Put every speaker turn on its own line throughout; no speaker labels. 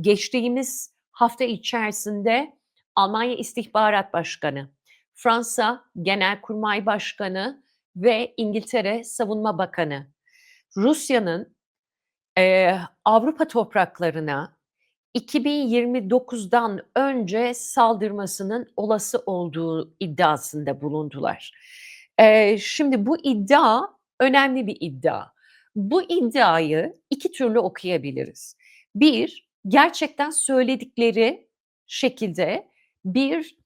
geçtiğimiz hafta içerisinde Almanya İstihbarat Başkanı, Fransa Genelkurmay Başkanı ve İngiltere Savunma Bakanı Rusya'nın eee, Avrupa topraklarına 2029'dan önce saldırmasının olası olduğu iddiasında bulundular. Eee, şimdi bu iddia önemli bir iddia. Bu iddiayı iki türlü okuyabiliriz. Bir, gerçekten söyledikleri şekilde bir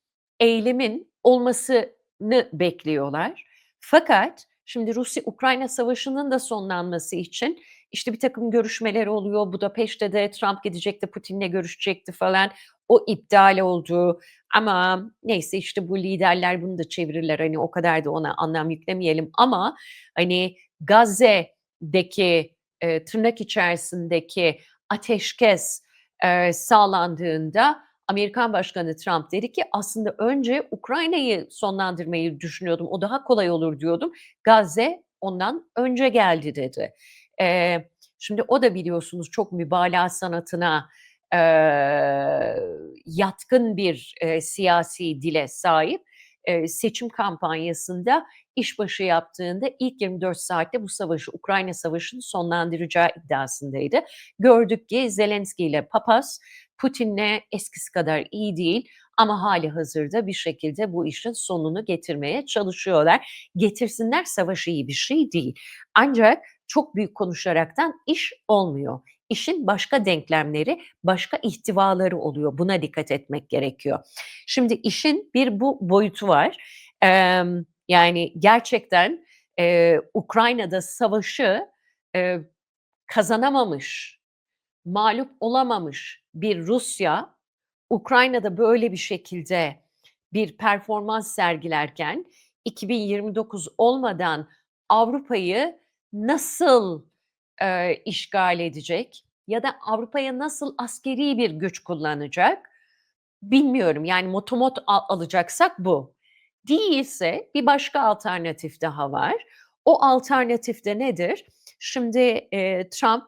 eylemin olmasını bekliyorlar. Fakat şimdi Rusya-Ukrayna savaşının da sonlanması için işte bir takım görüşmeler oluyor. Budapeşte de Trump gidecekti, Putin'le görüşecekti falan. O iptal oldu. Ama neyse işte bu liderler bunu da çevirirler. Hani o kadar da ona anlam yüklemeyelim. Ama hani Gazze'deki e, tırnak içerisindeki ateşkes e, sağlandığında Amerikan Başkanı Trump dedi ki aslında önce Ukrayna'yı sonlandırmayı düşünüyordum. O daha kolay olur diyordum. Gazze ondan önce geldi dedi. Eee, şimdi o da biliyorsunuz çok mübalağa sanatına eee, yatkın bir eee, siyasi dile sahip. Seçim kampanyasında işbaşı yaptığında ilk 24 saatte bu savaşı, Ukrayna Savaşı'nı sonlandıracağı iddiasındaydı. Gördük ki Zelenski ile Papaz Putin'le eskisi kadar iyi değil ama hali hazırda bir şekilde bu işin sonunu getirmeye çalışıyorlar. Getirsinler savaş iyi bir şey değil. Ancak çok büyük konuşaraktan iş olmuyor. İşin başka denklemleri, başka ihtivaları oluyor. Buna dikkat etmek gerekiyor. Şimdi işin bir bu boyutu var. Eee, yani gerçekten eee, Ukrayna'da savaşı eee, kazanamamış, mağlup olamamış bir Rusya, Ukrayna'da böyle bir şekilde bir performans sergilerken 2029 olmadan Avrupa'yı nasıl eee, işgal edecek ya da Avrupa'ya nasıl askeri bir güç kullanacak bilmiyorum. Yani motomot a- alacaksak bu. Değilse bir başka alternatif daha var. O alternatif de nedir? Şimdi eee, Trump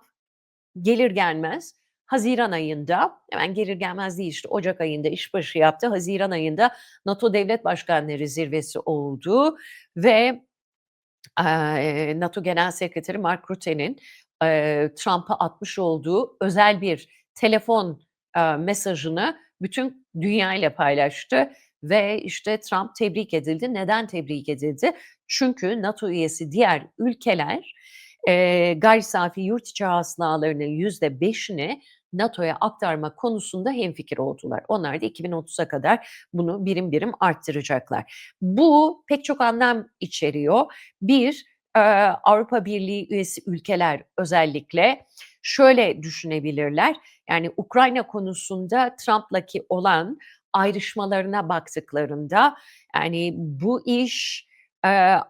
gelir gelmez Haziran ayında, hemen gelir gelmez değil işte Ocak ayında işbaşı yaptı. Haziran ayında NATO Devlet Başkanları Zirvesi oldu ve NATO Genel Sekreteri Mark Rutte'nin Trump'a atmış olduğu özel bir telefon mesajını bütün dünya ile paylaştı ve işte Trump tebrik edildi. Neden tebrik edildi? Çünkü NATO üyesi diğer ülkeler eee gayri safi yurt içi hasılalarının %5'ini NATO'ya aktarma konusunda hemfikir oldular. Onlar da 2030'a kadar bunu birim birim arttıracaklar. Bu pek çok anlam içeriyor. Bir, Avrupa Birliği üyesi ülkeler özellikle şöyle düşünebilirler. Yani Ukrayna konusunda Trump'laki olan ayrışmalarına baktıklarında yani bu iş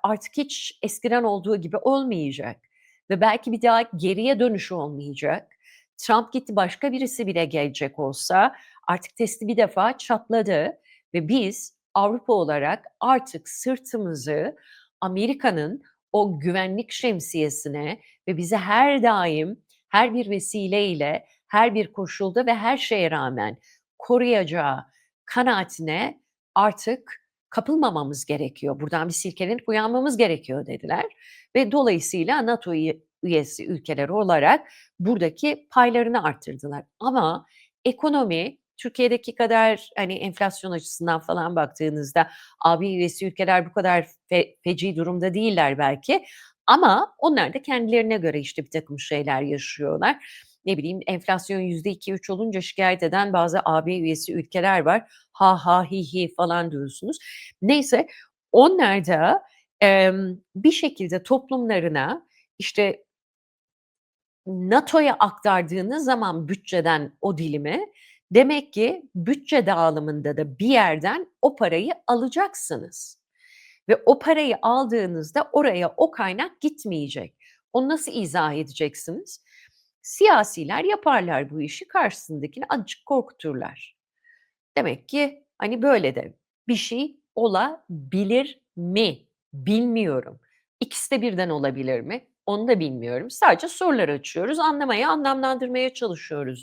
artık hiç eskiden olduğu gibi olmayacak ve belki bir daha geriye dönüş olmayacak. Trump gitti başka birisi bile gelecek olsa artık testi bir defa çatladı ve biz Avrupa olarak artık sırtımızı Amerika'nın o güvenlik şemsiyesine ve bize her daim her bir vesileyle, her bir koşulda ve her şeye rağmen koruyacağı kanaatine artık kapılmamamız gerekiyor. Buradan bir silkelenip uyanmamız gerekiyor dediler ve dolayısıyla NATO üye- üyesi ülkeler olarak buradaki paylarını arttırdılar. Ama ekonomi Türkiye'deki kadar hani enflasyon açısından falan baktığınızda AB üyesi ülkeler bu kadar fe- feci durumda değiller belki. Ama onlar da kendilerine göre işte bir takım şeyler yaşıyorlar. Ne bileyim enflasyon yüzde iki üç olunca şikayet eden bazı AB üyesi ülkeler var. Ha ha hi hi falan diyorsunuz. Neyse onlar da em, bir şekilde toplumlarına işte NATO'ya aktardığınız zaman bütçeden o dilimi demek ki bütçe dağılımında da bir yerden o parayı alacaksınız. Ve o parayı aldığınızda oraya o kaynak gitmeyecek. Onu nasıl izah edeceksiniz? Siyasiler yaparlar bu işi karşısındakini azıcık korkuturlar. Demek ki hani böyle de bir şey olabilir mi? Bilmiyorum. İkisi de birden olabilir mi? Onu da bilmiyorum. Sadece sorular açıyoruz, anlamaya, anlamlandırmaya çalışıyoruz.